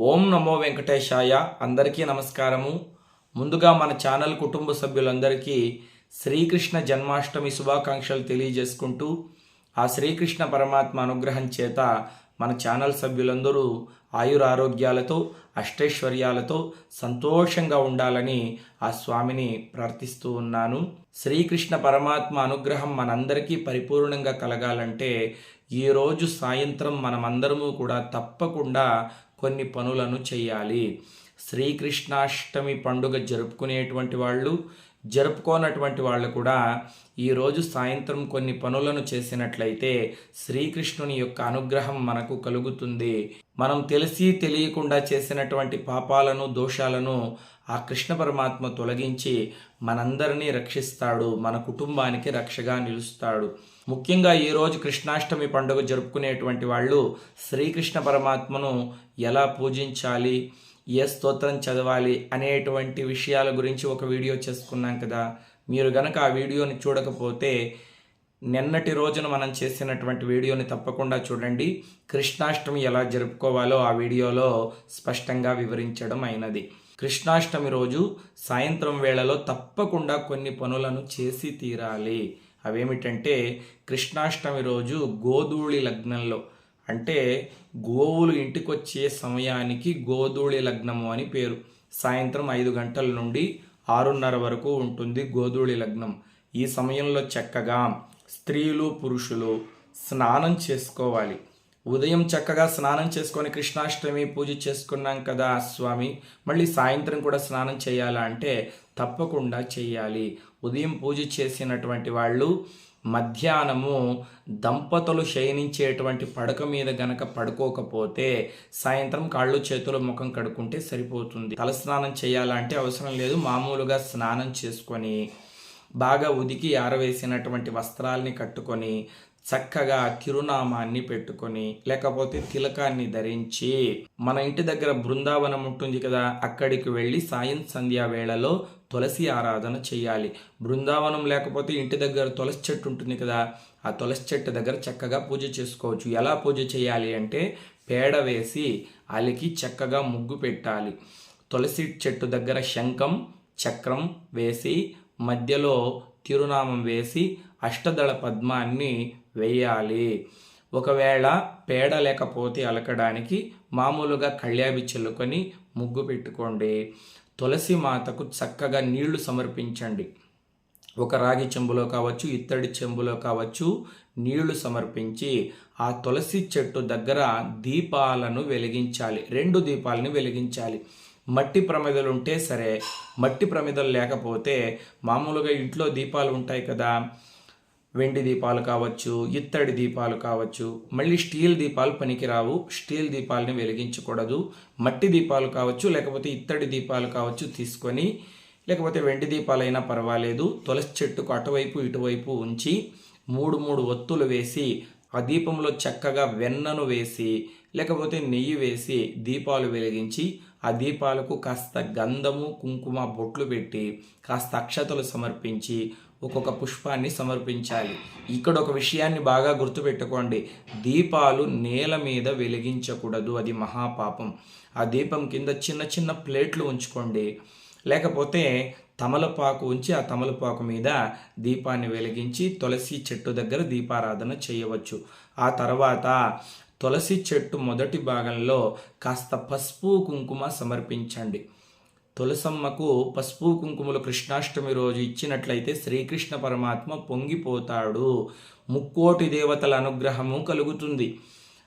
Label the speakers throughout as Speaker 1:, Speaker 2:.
Speaker 1: ఓం నమో వెంకటేశాయ. అందరికీ నమస్కారము. ముందుగా మన ఛానల్ కుటుంబ సభ్యులందరికీ శ్రీకృష్ణ జన్మాష్టమి శుభాకాంక్షలు తెలియజేసుకుంటూ ఆ శ్రీకృష్ణ పరమాత్మ అనుగ్రహం చేత మన ఛానల్ సభ్యులందరూ ఆయురారోగ్యాలతో అష్టైశ్వర్యాలతో సంతోషంగా ఉండాలని ఆ స్వామిని ప్రార్థిస్తూ ఉన్నాను. శ్రీకృష్ణ పరమాత్మ అనుగ్రహం మనందరికీ పరిపూర్ణంగా కలగాలంటే ఈరోజు సాయంత్రం మనమందరము కూడా తప్పకుండా కొన్ని పనులను చేయాలి. శ్రీకృష్ణాష్టమి పండుగ జరుపుకునేటువంటి వాళ్ళు జరుపుకోనటువంటి వాళ్ళు కూడా ఈరోజు సాయంత్రం కొన్ని పనులను చేసినట్లయితే శ్రీకృష్ణుని యొక్క అనుగ్రహం మనకు కలుగుతుంది. మనం తెలిసి తెలియకుండా చేసినటువంటి పాపాలను దోషాలను ఆ కృష్ణ పరమాత్మ తొలగించి మనందరినీ రక్షిస్తాడు మన కుటుంబానికి రక్షగా నిలుస్తాడు. ముఖ్యంగా ఈరోజు కృష్ణాష్టమి పండుగ జరుపుకునేటువంటి వాళ్ళు శ్రీకృష్ణ పరమాత్మను ఎలా పూజించాలి? ఏ స్తోత్రం చదవాలి అనేటువంటి విషయాల గురించి ఒక వీడియో చేసుకున్నాం కదా. మీరు గనక ఆ వీడియోని చూడకపోతే నిన్నటి రోజున మనం చేసినటువంటి వీడియోని తప్పకుండా చూడండి. కృష్ణాష్టమి ఎలా జరుపుకోవాలో ఆ వీడియోలో స్పష్టంగా వివరించడం అయినది. కృష్ణాష్టమి రోజు సాయంత్రం వేళలో తప్పకుండా కొన్ని పనులను చేసి తీరాలి. అవేమిటంటే కృష్ణాష్టమి రోజు గోధూళి లగ్నంలో అంటే గోవులు ఇంటికొచ్చే సమయానికి గోధూళి లగ్నము అని పేరు. సాయంత్రం ఐదు గంటల నుండి ఆరున్నర వరకు ఉంటుంది గోధూళి లగ్నం. ఈ సమయంలో చక్కగా స్త్రీలు పురుషులు స్నానం చేసుకోవాలి. ఉదయం చక్కగా స్నానం చేసుకొని కృష్ణాష్టమి పూజ చేసుకున్నాం కదా స్వామి మళ్ళీ సాయంత్రం కూడా స్నానం చేయాలా అంటే తప్పకుండా చేయాలి. ఉదయం పూజ చేసినటువంటి వాళ్ళు మధ్యాహ్నము దంపతులు శయనించేటువంటి పడక మీద గనక పడుకోకపోతే సాయంత్రం కాళ్ళు చేతులు ముఖం కడుక్కుంటే సరిపోతుంది. తలస్నానం చేయాలంటే అవసరం లేదు. మామూలుగా స్నానం చేసుకొని బాగా ఉదికి ఆరవేసినటువంటి వస్త్రాల్ని కట్టుకొని చక్కగా తిరునామాన్ని పెట్టుకొని లేకపోతే తిలకాన్ని ధరించి మన ఇంటి దగ్గర బృందావనం ఉంటుంది కదా అక్కడికి వెళ్ళి సాయం సంధ్యా వేళలో తులసి ఆరాధన చేయాలి. బృందావనం లేకపోతే ఇంటి దగ్గర తులసి చెట్టు ఉంటుంది కదా ఆ తులసి చెట్టు దగ్గర చక్కగా పూజ చేసుకోవచ్చు. ఎలా పూజ చేయాలి అంటే పేడ వేసి అలికి చక్కగా ముగ్గు పెట్టాలి. తులసి చెట్టు దగ్గర శంఖం చక్రం వేసి మధ్యలో తిరునామం వేసి అష్టదళ పద్మాన్ని వేయాలి. ఒకవేళ పేడ లేకపోతే అలకడానికి మామూలుగా కళ్యాబి చల్లుకొని ముగ్గు పెట్టుకోండి. తులసి మాతకు చక్కగా నీళ్ళు సమర్పించండి. ఒక రాగి చెంబులో కావచ్చు ఇత్తడి చెంబులో కావచ్చు నీళ్ళు సమర్పించి ఆ తులసి చెట్టు దగ్గర దీపాలను వెలిగించాలి. రెండు దీపాలను వెలిగించాలి. మట్టి ప్రమిదలు ఉంటే సరే మట్టి ప్రమిదలు లేకపోతే మామూలుగా ఇంట్లో దీపాలు ఉంటాయి కదా వెండి దీపాలు కావచ్చు ఇత్తడి దీపాలు కావచ్చు మళ్ళీ స్టీల్ దీపాలు పనికిరావు. స్టీల్ దీపాలని వెలిగించకూడదు. మట్టి దీపాలు కావచ్చు లేకపోతే ఇత్తడి దీపాలు కావచ్చు తీసుకొని లేకపోతే వెండి దీపాలైనా పర్వాలేదు. తులసి చెట్టుకు అటువైపు ఇటువైపు ఉంచి మూడు మూడు ఒత్తులు వేసి ఆ దీపంలో చక్కగా వెన్నను వేసి లేకపోతే నెయ్యి వేసి దీపాలు వెలిగించి ఆ దీపాలకు కాస్త గంధము కుంకుమ బొట్లు పెట్టి కాస్త అక్షతలు సమర్పించి ఒక్కొక్క పుష్పాన్ని సమర్పించాలి. ఇక్కడ ఒక విషయాన్ని బాగా గుర్తుపెట్టుకోండి. దీపాలు నేల మీద వెలిగించకూడదు. అది మహాపాపం. ఆ దీపం కింద చిన్న చిన్న ప్లేట్లు ఉంచుకోండి. లేకపోతే తమలపాకు ఉంచి ఆ తమలపాకు మీద దీపాన్ని వెలిగించి తులసి చెట్టు దగ్గర దీపారాధన చేయవచ్చు. ఆ తర్వాత తులసి చెట్టు మొదటి భాగంలో కాస్త పసుపు కుంకుమ సమర్పించండి. తులసమ్మకు పసుపు కుంకుమలు కృష్ణాష్టమి రోజు ఇచ్చినట్లయితే శ్రీకృష్ణ పరమాత్మ పొంగిపోతాడు. ముక్కోటి దేవతల అనుగ్రహము కలుగుతుంది.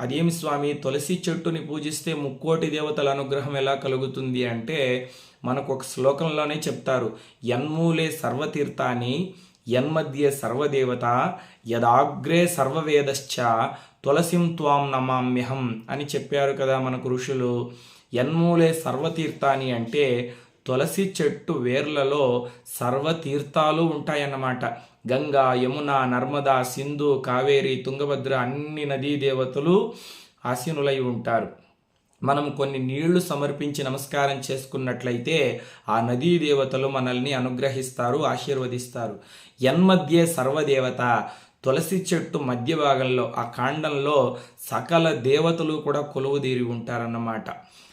Speaker 1: అదేమి స్వామి? తులసి చెట్టుని పూజిస్తే ముక్కోటి దేవతల అనుగ్రహం ఎలా కలుగుతుంది అంటే మనకు ఒక శ్లోకంలోనే చెప్తారు. యన్మూలే సర్వతీర్థాన్ని యన్మధ్యే సర్వదేవత యదాగ్రే సర్వవేదశ్చ తులసిం త్వాం నమామ్యహం అని చెప్పారు కదా మనకు ఋషులు. యన్మూలే సర్వతీర్థాని అంటే తులసి చెట్టు వేర్లలో సర్వతీర్థాలు ఉంటాయన్నమాట. గంగా యమున నర్మదా సింధు కావేరి తుంగభద్ర అన్ని నదీ దేవతలు ఆసీనులై ఉంటారు. మనం కొన్ని నీళ్ళు సమర్పించి నమస్కారం చేసుకున్నట్లయితే ఆ నదీ దేవతలు మనల్ని అనుగ్రహిస్తారు ఆశీర్వదిస్తారు. యన్మధ్యే సర్వదేవత తులసి చెట్టు మధ్య భాగంలో ఆ కాండంలో సకల దేవతలు కూడా కొలువుదీరి ఉంటారన్నమాట.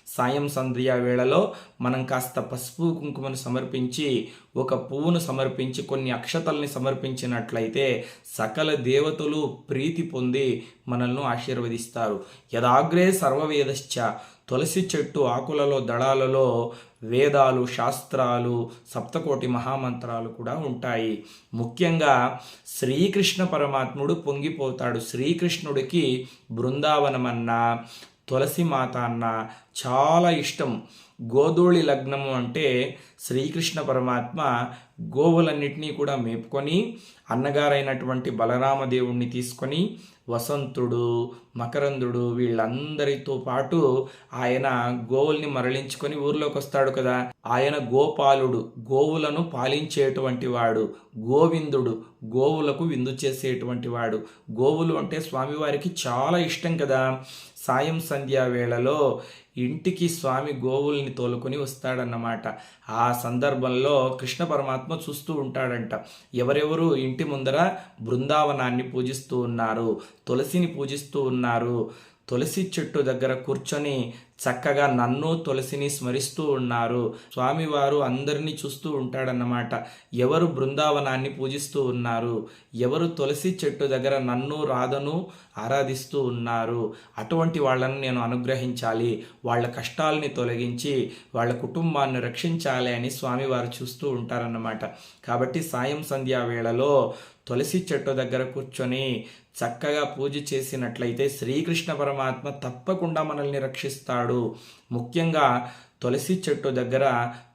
Speaker 1: సాయం సంధ్య వేళలో మనం కాస్త పసుపు కుంకుమను సమర్పించి ఒక పువ్వును సమర్పించి కొన్ని అక్షతల్ని సమర్పించినట్లయితే సకల దేవతలు ప్రీతి పొంది మనల్ని ఆశీర్వదిస్తారు. యదాగ్రే సర్వవేదశ్చ తులసి చెట్టు ఆకులలో దళాలలో వేదాలు శాస్త్రాలు సప్తకోటి మహామంత్రాలు కూడా ఉంటాయి. ముఖ్యంగా శ్రీకృష్ణ పరమాత్ముడు పొంగిపోతాడు. శ్రీకృష్ణుడికి బృందావనమన్నా తులసి మాత అన్న చాలా ఇష్టం. గోధూళి లగ్నము అంటే శ్రీకృష్ణ పరమాత్మ గోవులన్నిటినీ కూడా మేపుకొని అన్నగారైనటువంటి బలరామదేవుణ్ణి తీసుకొని వసంతుడు మకరందుడు వీళ్ళందరితో పాటు ఆయన గోవుల్ని మరలించుకొని ఊర్లోకి వస్తాడు కదా. ఆయన గోపాలుడు గోవులను పాలించేటువంటి వాడు గోవిందుడు గోవులకు విందు చేసేటువంటి వాడు. గోవులు అంటే స్వామివారికి చాలా ఇష్టం కదా. సాయం సంధ్యా వేళలో ఇంటికి స్వామి గోవుల్ని తోలుకొని వస్తాడన్నమాట. ఆ సందర్భంలో కృష్ణ పరమాత్మ చూస్తూ ఉంటాడంట. ఎవరెవరు ఇంటి ముందర బృందావనాన్ని పూజిస్తూ ఉన్నారు తులసిని పూజిస్తూ ఉన్నారు. తులసి చెట్టు దగ్గర కూర్చొని చక్కగా నన్ను తులసిని స్మరిస్తూ ఉన్నారు. స్వామివారు అందరినీ చూస్తూ ఉంటాడన్నమాట. ఎవరు బృందావనాన్ని పూజిస్తూ ఉన్నారు? ఎవరు తులసి చెట్టు దగ్గర నన్ను రాధను ఆరాధిస్తూ ఉన్నారు? అటువంటి వాళ్ళను నేను అనుగ్రహించాలి. వాళ్ళ కష్టాలని తొలగించి వాళ్ళ కుటుంబాన్ని రక్షించాలి అని స్వామివారు చూస్తూ ఉంటారన్నమాట. కాబట్టి సాయం సంధ్యా వేళలో తులసి చెట్టు దగ్గర కూర్చొని చక్కగా పూజ చేసినట్లయితే శ్రీకృష్ణ పరమాత్మ తప్పకుండా మనల్ని రక్షిస్తాడు. ముఖ్యంగా తులసి చెట్టు దగ్గర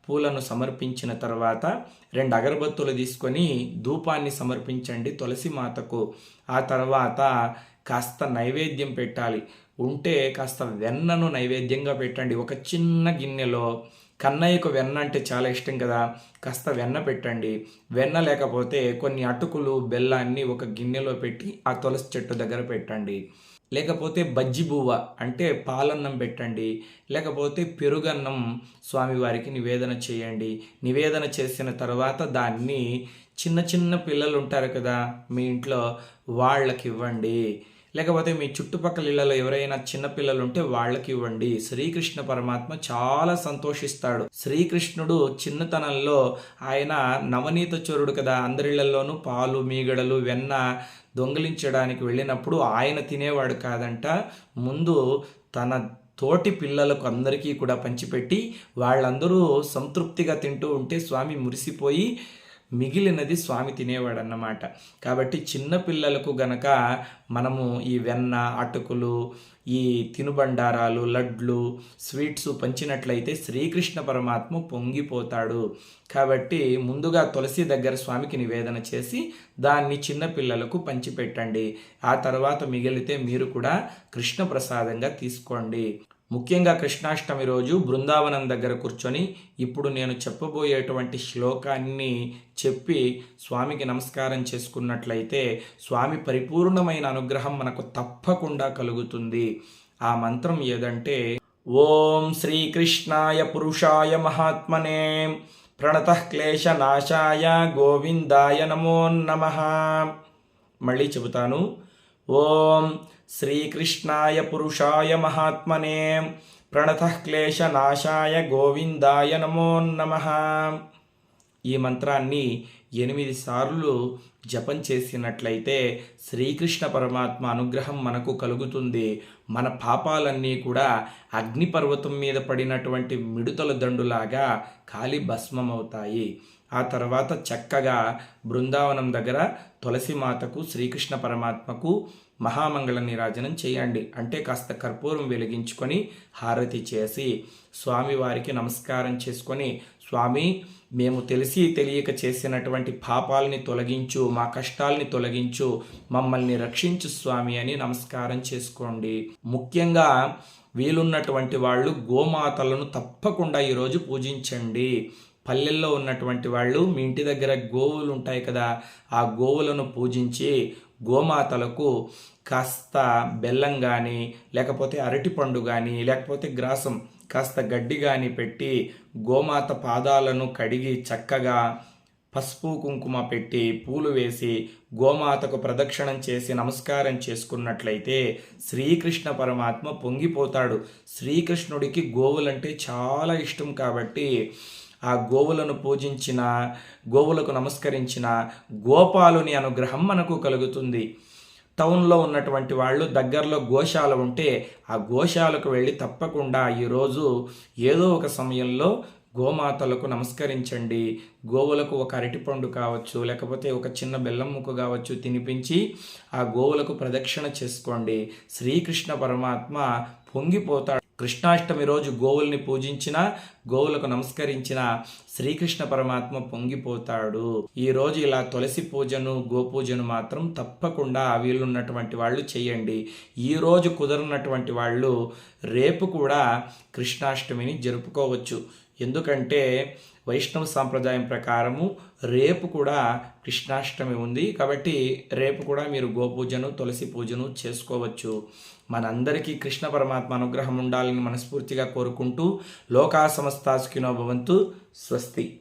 Speaker 1: పూలను సమర్పించిన తర్వాత రెండు అగరబత్తులు తీసుకొని ధూపాన్ని సమర్పించండి తులసి మాతకు. ఆ తర్వాత కాస్త నైవేద్యం పెట్టాలి. ఉంటే కాస్త వెన్నను నైవేద్యంగా పెట్టండి. ఒక చిన్న గిన్నెలో కన్నయ్యకు వెన్న అంటే చాలా ఇష్టం కదా కాస్త వెన్న పెట్టండి. వెన్న లేకపోతే కొన్ని అటుకులు బెల్లాన్ని ఒక గిన్నెలో పెట్టి ఆ తులసి చెట్టు దగ్గర పెట్టండి. లేకపోతే బజ్జిబువ్వ అంటే పాలన్నం పెట్టండి లేకపోతే పెరుగన్నం స్వామివారికి నివేదన చేయండి. నివేదన చేసిన తర్వాత దాన్ని చిన్న చిన్న పిల్లలు ఉంటారు కదా మీ ఇంట్లో వాళ్ళకి ఇవ్వండి. లేకపోతే మీ చుట్టుపక్కల ఇళ్ళలో ఎవరైనా చిన్నపిల్లలు ఉంటే వాళ్ళకి ఇవ్వండి. శ్రీకృష్ణ పరమాత్మ చాలా సంతోషిస్తాడు. శ్రీకృష్ణుడు చిన్నతనంలో ఆయన నవనీత చోరుడు కదా. అందరిళ్ళలోనూ పాలు మీగడలు వెన్న దొంగిలించడానికి వెళ్ళినప్పుడు ఆయన తినేవాడు కాదంట. ముందు తన తోటి పిల్లలకు అందరికీ కూడా పంచిపెట్టి వాళ్ళందరూ సంతృప్తిగా తింటూ ఉంటే స్వామి మురిసిపోయి మిగిలినది స్వామి తినేవాడన్నమాట. కాబట్టి చిన్నపిల్లలకు గనక మనము ఈ వెన్న అటుకులు ఈ తినుబండారాలు లడ్లు స్వీట్స్ పంచినట్లయితే శ్రీకృష్ణ పరమాత్మ పొంగిపోతాడు. కాబట్టి ముందుగా తులసి దగ్గర స్వామికి నివేదన చేసి దాన్ని చిన్నపిల్లలకు పంచిపెట్టండి. ఆ తర్వాత మిగిలితే మీరు కూడా కృష్ణ ప్రసాదంగా తీసుకోండి. ముఖ్యంగా కృష్ణాష్టమి రోజు బృందావనం దగ్గర కూర్చొని ఇప్పుడు నేను చెప్పబోయేటువంటి శ్లోకాన్ని చెప్పి స్వామికి నమస్కారం చేసుకున్నట్లయితే స్వామి పరిపూర్ణమైన అనుగ్రహం మనకు తప్పకుండా కలుగుతుంది. ఆ మంత్రం ఏదంటే ఓం శ్రీకృష్ణాయ పురుషాయ మహాత్మనే ప్రణత క్లేశనాశాయ గోవిందాయ నమో నమ. మళ్ళీ చెబుతాను ఓం శ్రీకృష్ణాయ పురుషాయ మహాత్మనే ప్రణతక్లేశనాశాయ గోవిందాయ నమో నమ. ఈ మంత్రాన్ని ఎనిమిది సార్లు జపం చేసినట్లయితే శ్రీకృష్ణ పరమాత్మ అనుగ్రహం మనకు కలుగుతుంది. మన పాపాలన్నీ కూడా అగ్నిపర్వతం మీద పడినటువంటి మిడుతల దండులాగా కాలి భస్మమవుతాయి ఆ తర్వాత చక్కగా బృందావనం దగ్గర తులసి మాతకు శ్రీకృష్ణ పరమాత్మకు మహామంగళ నిరాజనం చేయండి. అంటే కాస్త కర్పూరం వెలిగించుకొని హారతి చేసి స్వామివారికి నమస్కారం చేసుకొని స్వామి మేము తెలిసి తెలియక చేసినటువంటి పాపాలని తొలగించు మా కష్టాల్ని తొలగించు మమ్మల్ని రక్షించు స్వామి అని నమస్కారం చేసుకోండి. ముఖ్యంగా వీలున్నటువంటి వాళ్ళు గోమాతలను తప్పకుండా ఈరోజు పూజించండి. పల్లెల్లో ఉన్నటువంటి వాళ్ళు మీ ఇంటి దగ్గర గోవులు ఉంటాయి కదా ఆ గోవులను పూజించి గోమాతలకు కాస్త బెల్లం కానీ లేకపోతే అరటిపండు కానీ లేకపోతే గ్రాసం కాస్త గడ్డి కానీ పెట్టి గోమాత పాదాలను కడిగి చక్కగా పసుపు కుంకుమ పెట్టి పూలు వేసి గోమాతకు ప్రదక్షిణం చేసి నమస్కారం చేసుకున్నట్లయితే శ్రీకృష్ణ పరమాత్మ పొంగిపోతాడు. శ్రీకృష్ణుడికి గోవులంటే చాలా ఇష్టం కాబట్టి ఆ గోవులను పూజించిన గోవులకు నమస్కరించిన గోపాలుని అనుగ్రహం మనకు కలుగుతుంది. టౌన్లో ఉన్నటువంటి వాళ్ళు దగ్గరలో గోశాల ఉంటే ఆ గోశాలకు వెళ్ళి తప్పకుండా ఈరోజు ఏదో ఒక సమయంలో గోమాతలకు నమస్కరించండి. గోవులకు ఒక అరటిపండు కావచ్చు లేకపోతే ఒక చిన్న బెల్లం ముక్క కావచ్చు తినిపించి ఆ గోవులకు ప్రదక్షిణ చేసుకోండి. శ్రీకృష్ణ పరమాత్మ పొంగిపోతాడు. కృష్ణాష్టమి రోజు గోవుల్ని పూజించిన గోవులకు నమస్కరించిన శ్రీకృష్ణ పరమాత్మ పొంగిపోతాడు. ఈ రోజు ఇలా తులసి పూజను గోపూజను మాత్రం తప్పకుండా వీలున్నటువంటి వాళ్ళు చేయండి. ఈ రోజు కుదరనటువంటి వాళ్ళు రేపు కూడా కృష్ణాష్టమిని జరుపుకోవచ్చు. ఎందుకంటే వైష్ణవ సాంప్రదాయం ప్రకారము రేపు కూడా కృష్ణాష్టమి ఉంది. కాబట్టి రేపు కూడా మీరు గోపూజను తులసి పూజను చేసుకోవచ్చు. మనందరికీ కృష్ణ పరమాత్మ అనుగ్రహం ఉండాలని మనస్ఫూర్తిగా కోరుకుంటూ లోకా సమస్తాసుకినో భవంతు. స్వస్తి.